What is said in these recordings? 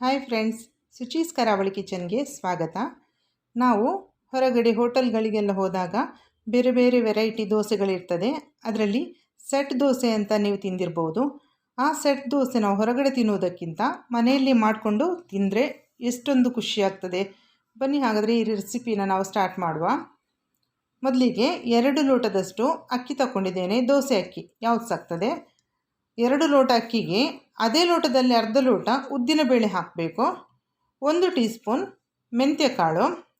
Hi friends, ಸುಚೀಸ್ ಕರಾವಳಿ ಕಿಚನ್ಗೆ ಸ್ವಾಗತ. ನಾವು ಹೊರಗಡೆ ಹೋಟೆಲ್ಗಳಿಗೆಲ್ಲ ಹೋದಾಗ ಬೇರೆ ಬೇರೆ ವೆರೈಟಿ ದೋಸೆಗಳಿರ್ತದೆ. ಅದರಲ್ಲಿ ಸೆಟ್ ದೋಸೆ ಅಂತ ನೀವು ತಿಂದಿರ್ಬೋದು. ಆ ಸೆಟ್ ದೋಸೆ ನಾವು ಹೊರಗಡೆ ತಿನ್ನುವುದಕ್ಕಿಂತ ಮನೆಯಲ್ಲಿ ಮಾಡಿಕೊಂಡು ತಿಂದರೆ ಎಷ್ಟೊಂದು ಖುಷಿ ಆಗ್ತದೆ. ಬನ್ನಿ ಹಾಗಾದರೆ ಈ ರೆಸಿಪಿನ ನಾವು ಸ್ಟಾರ್ಟ್ ಮಾಡುವ. ಮೊದಲಿಗೆ ಎರಡು ಲೋಟದಷ್ಟು ಅಕ್ಕಿ ತಗೊಂಡಿದ್ದೇನೆ ದೋಸೆ ಅಕ್ಕಿ, ಯಾವ್ದು ಸಾಕ್ತದೆ? ಎರಡು ಲೋಟ ಅಕ್ಕಿಗೆ ಅದೇ ಲೋಟದಲ್ಲಿ ಅರ್ಧ ಲೋಟ ಉದ್ದಿನಬೇಳೆ ಹಾಕಬೇಕು. ಒಂದು ಟೀ ಸ್ಪೂನ್ ಕಾಳು.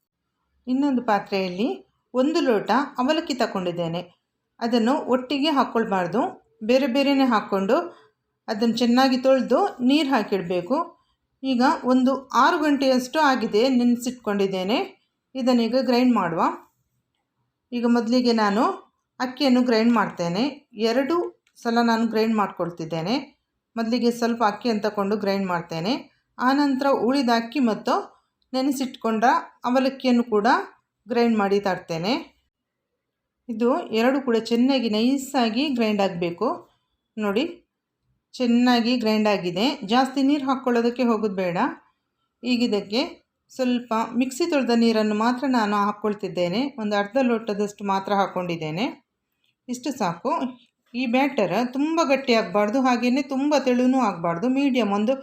ಇನ್ನೊಂದು ಪಾತ್ರೆಯಲ್ಲಿ ಒಂದು ಲೋಟ ಅವಲಕ್ಕಿ ತಗೊಂಡಿದ್ದೇನೆ ಅದನ್ನು ಒಟ್ಟಿಗೆ ಹಾಕ್ಕೊಳ್ಬಾರ್ದು ಬೇರೆ ಬೇರೆಯೇ ಹಾಕ್ಕೊಂಡು ಅದನ್ನು ಚೆನ್ನಾಗಿ ತೊಳೆದು ನೀರು ಹಾಕಿಡಬೇಕು. ಈಗ ಒಂದು ಆರು ಗಂಟೆಯಷ್ಟು ಆಗಿದೆ ನೆನೆಸಿಟ್ಕೊಂಡಿದ್ದೇನೆ. ಇದನ್ನೀಗ ಗ್ರೈಂಡ್ ಮಾಡುವ. ಈಗ ಮೊದಲಿಗೆ ನಾನು ಅಕ್ಕಿಯನ್ನು ಗ್ರೈಂಡ್ ಮಾಡ್ತೇನೆ. ಎರಡು ಸಲ ನಾನು ಗ್ರೈಂಡ್ ಮಾಡ್ಕೊಳ್ತಿದ್ದೇನೆ. ಮೊದಲಿಗೆ ಸ್ವಲ್ಪ ಅಕ್ಕಿ ತಗೊಂಡು ಗ್ರೈಂಡ್ ಮಾಡ್ತೇನೆ. ಆನಂತರ ಉಳಿದ ಅಕ್ಕಿ ಮತ್ತು ನೆನೆಸಿಟ್ಕೊಂಡ ಅವಲಕ್ಕಿಯನ್ನು ಕೂಡ ಗ್ರೈಂಡ್ ಮಾಡಿ ತಾಡ್ತೇನೆ ಇದು ಎರಡು ಕೂಡ ಚೆನ್ನಾಗಿ ನೈಸಾಗಿ ಗ್ರೈಂಡ್ ಆಗಬೇಕು. ನೋಡಿ, ಚೆನ್ನಾಗಿ ಗ್ರೈಂಡ್ ಆಗಿದೆ. ಜಾಸ್ತಿ ನೀರು ಹಾಕ್ಕೊಳ್ಳೋದಕ್ಕೆ ಹೋಗೋದು ಬೇಡ. ಈಗಿದ್ದಕ್ಕೆ ಸ್ವಲ್ಪ ಮಿಕ್ಸಿ ತೊಳೆದ ನೀರನ್ನು ಮಾತ್ರ ನಾನು ಹಾಕ್ಕೊಳ್ತಿದ್ದೇನೆ. ಒಂದು ಅರ್ಧ ಲೋಟದಷ್ಟು ಮಾತ್ರ ಹಾಕ್ಕೊಂಡಿದ್ದೇನೆ. ಇಷ್ಟು ಸಾಕು. ಈ ಬ್ಯಾಟರ್ ತುಂಬ ಗಟ್ಟಿ ಆಗಬಾರ್ದು ಹಾಗೆಯೇ ತುಂಬ ತೆಳುನೂ ಆಗಬಾರ್ದು. ಮೀಡಿಯಮ್ ಒಂದು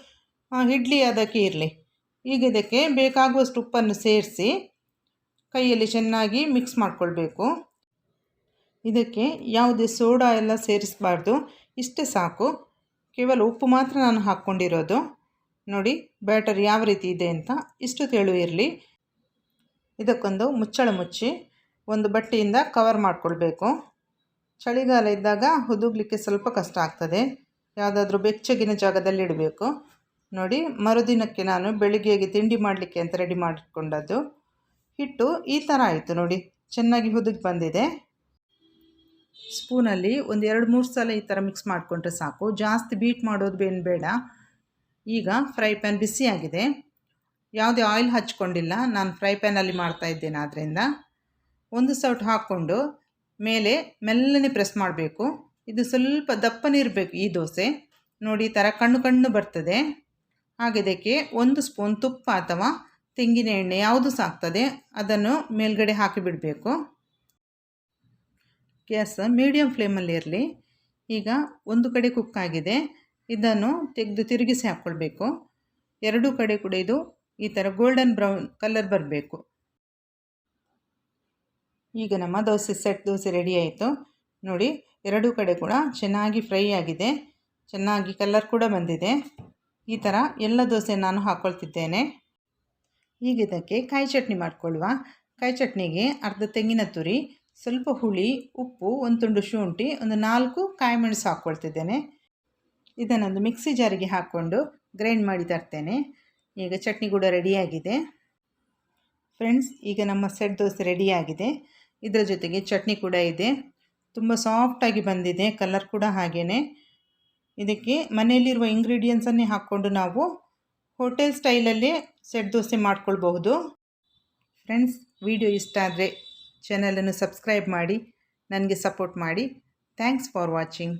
ಇಡ್ಲಿ ಅದಕ್ಕೆ ಇರಲಿ. ಈಗ ಇದಕ್ಕೆ ಬೇಕಾಗುವಷ್ಟು ಉಪ್ಪನ್ನು ಸೇರಿಸಿ ಕೈಯಲ್ಲಿ ಚೆನ್ನಾಗಿ ಮಿಕ್ಸ್ ಮಾಡಿಕೊಳ್ಬೇಕು. ಇದಕ್ಕೆ ಯಾವುದೇ ಸೋಡಾ ಎಲ್ಲ ಸೇರಿಸಬಾರ್ದು. ಇಷ್ಟೇ ಸಾಕು. ಕೇವಲ ಉಪ್ಪು ಮಾತ್ರ ನಾನು ಹಾಕ್ಕೊಂಡಿರೋದು. ನೋಡಿ, ಬ್ಯಾಟರ್ ಯಾವ ರೀತಿ ಇದೆ ಅಂತ ಇಷ್ಟು ತೆಳು ಇರಲಿ. ಇದಕ್ಕೊಂದು ಮುಚ್ಚಳ ಮುಚ್ಚಿ ಒಂದು ಬಟ್ಟೆಯಿಂದ ಕವರ್ ಮಾಡಿಕೊಳ್ಬೇಕು. ಚಳಿಗಾಲ ಇದ್ದಾಗ ಹುದುಗ್ಲಿಕ್ಕೆ ಸ್ವಲ್ಪ ಕಷ್ಟ ಆಗ್ತದೆ. ಯಾವುದಾದ್ರೂ ಬೆಚ್ಚಗಿನ ಜಾಗದಲ್ಲಿ ಇಡಬೇಕು. ನೋಡಿ, ಮರುದಿನಕ್ಕೆ ನಾನು ಬೆಳಿಗ್ಗೆಗೆ ತಿಂಡಿ ಮಾಡಲಿಕ್ಕೆ ಅಂತ ರೆಡಿ ಮಾಡಿಕೊಂಡದ್ದು ಹಿಟ್ಟು ಈ ಥರ ಆಯಿತು ನೋಡಿ, ಚೆನ್ನಾಗಿ ಹುದುಗಿ ಬಂದಿದೆ. ಸ್ಪೂನಲ್ಲಿ ಒಂದು ಎರಡು ಮೂರು ಸಲ ಈ ಥರ ಮಿಕ್ಸ್ ಮಾಡಿಕೊಂಡ್ರೆ ಸಾಕು. ಜಾಸ್ತಿ ಬೀಟ್ ಮಾಡೋದು ಏನು ಬೇಡ. ಈಗ ಫ್ರೈ ಪ್ಯಾನ್ ಬಿಸಿಯಾಗಿದೆ ಯಾವುದೇ ಆಯಿಲ್ ಹಚ್ಕೊಂಡಿಲ್ಲ. ನಾನು ಫ್ರೈ ಪ್ಯಾನಲ್ಲಿ ಮಾಡ್ತಾ ಇದ್ದೇನೆ ಆದ್ದರಿಂದ ಒಂದು ಸೌಟ್ ಹಾಕ್ಕೊಂಡು ಮೇಲೆ ಮೆಲ್ಲನೆ ಪ್ರೆಸ್ ಮಾಡಬೇಕು. ಇದು ಸ್ವಲ್ಪ ದಪ್ಪನಿರಬೇಕು ಈ ದೋಸೆ. ನೋಡಿ ಥರ ಕಣ್ಣು ಕಣ್ಣು ಬರ್ತದೆ. ಹಾಗೆದಕ್ಕೆ ಒಂದು ಸ್ಪೂನ್ ತುಪ್ಪ ಅಥವಾ ತೆಂಗಿನ ಎಣ್ಣೆ ಯಾವುದು ಸಾಕ್ತದೆ ಅದನ್ನು ಮೇಲ್ಗಡೆ ಹಾಕಿಬಿಡಬೇಕು ಗ್ಯಾಸ್ ಮೀಡಿಯಮ್ ಫ್ಲೇಮಲ್ಲಿ ಇರಲಿ. ಈಗ ಒಂದು ಕಡೆ ಕುಕ್ ಆಗಿದೆ. ಇದನ್ನು ತೆಗೆದು ತಿರುಗಿಸಿ ಹಾಕ್ಕೊಳ್ಬೇಕು. ಎರಡೂ ಕಡೆ ಕೂಡ ಇದು ಈ ಥರ ಗೋಲ್ಡನ್ ಬ್ರೌನ್ ಕಲರ್ ಬರಬೇಕು. ಈಗ ನಮ್ಮ ದೋಸೆ ಸೆಟ್ ದೋಸೆ ರೆಡಿ ಆಯಿತು. ನೋಡಿ, ಎರಡೂ ಕಡೆ ಕೂಡ ಚೆನ್ನಾಗಿ ಫ್ರೈ ಆಗಿದೆ. ಚೆನ್ನಾಗಿ ಕಲರ್ ಕೂಡ ಬಂದಿದೆ. ಈ ಥರ ಎಲ್ಲ ದೋಸೆ ನಾನು ಹಾಕ್ಕೊಳ್ತಿದ್ದೇನೆ ಈಗ ಇದಕ್ಕೆ ಕಾಯಿ ಚಟ್ನಿ ಮಾಡಿಕೊಳ್ಳುವ ಕಾಯಿ ಚಟ್ನಿಗೆ ಅರ್ಧ ತೆಂಗಿನ ತುರಿ, ಸ್ವಲ್ಪ ಹುಳಿ, ಉಪ್ಪು, ಒಂದು ತುಂಡು ಶುಂಠಿ, ಒಂದು ನಾಲ್ಕು ಕಾಯಿ ಮೆಣಸು ಹಾಕ್ಕೊಳ್ತಿದ್ದೇನೆ ಇದನ್ನೊಂದು ಮಿಕ್ಸಿ ಜಾರಿಗೆ ಹಾಕ್ಕೊಂಡು ಗ್ರೈಂಡ್ ಮಾಡಿ ತರ್ತೇನೆ. ಈಗ ಚಟ್ನಿ ಕೂಡ ರೆಡಿಯಾಗಿದೆ ಫ್ರೆಂಡ್ಸ್ ಈಗ ನಮ್ಮ ಸೆಟ್ ದೋಸೆ ರೆಡಿಯಾಗಿದೆ ಇದರ ಜೊತೆಗೆ ಚಟ್ನಿ ಕೂಡ ಇದೆ. ತುಂಬ ಸಾಫ್ಟಾಗಿ ಬಂದಿದೆ ಕಲರ್ ಕೂಡ ಹಾಗೇ ಇದಕ್ಕೆ ಮನೆಯಲ್ಲಿರುವ ಇಂಗ್ರೀಡಿಯೆಂಟ್ಸನ್ನೇ ಹಾಕ್ಕೊಂಡು ನಾವು ಹೋಟೆಲ್ ಸ್ಟೈಲಲ್ಲೇ ಸೆಟ್ ದೋಸೆ ಮಾಡ್ಕೊಳ್ಬಹುದು. ಫ್ರೆಂಡ್ಸ್ ವಿಡಿಯೋ ಇಷ್ಟ ಆದರೆ ಚಾನಲನ್ನು ಸಬ್ಸ್ಕ್ರೈಬ್ ಮಾಡಿ, ನನಗೆ ಸಪೋರ್ಟ್ ಮಾಡಿ. Thanks for watching